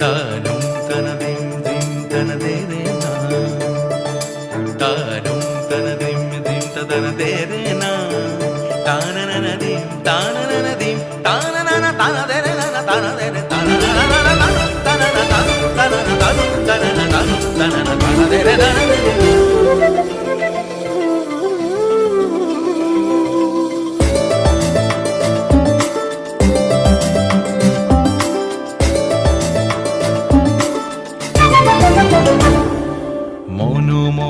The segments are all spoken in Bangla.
താനും തനതേം ദിം തനതേരേന താനും തനതേം ദിം തനതേരേന താനനനദീം താനനനദീം താനനന താനതേരേന താനതേര താനനന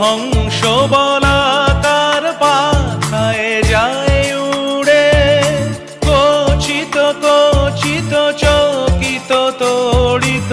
হংস বলাকার পাখায় যায় উড়ে। কচিত কচিত চকিত তড়িত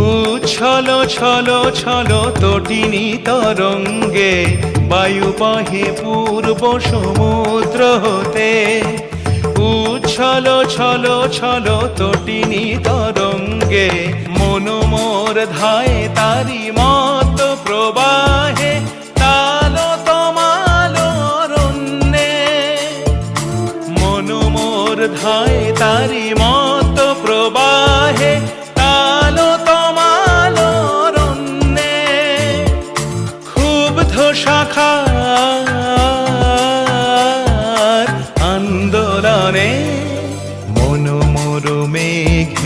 উচ্ছল, ছল ছল তটিনী তরঙ্গে বায়ু বহে পূর্ব সমুদ্র হতে। উচ্ছল, ছল ছল তটিনী তরঙ্গে মনোমোর ধায় তারি মত প্রবাহে তালো তমালো অরণ্যে মনোমোর ধায় তারি মত প্রবাহে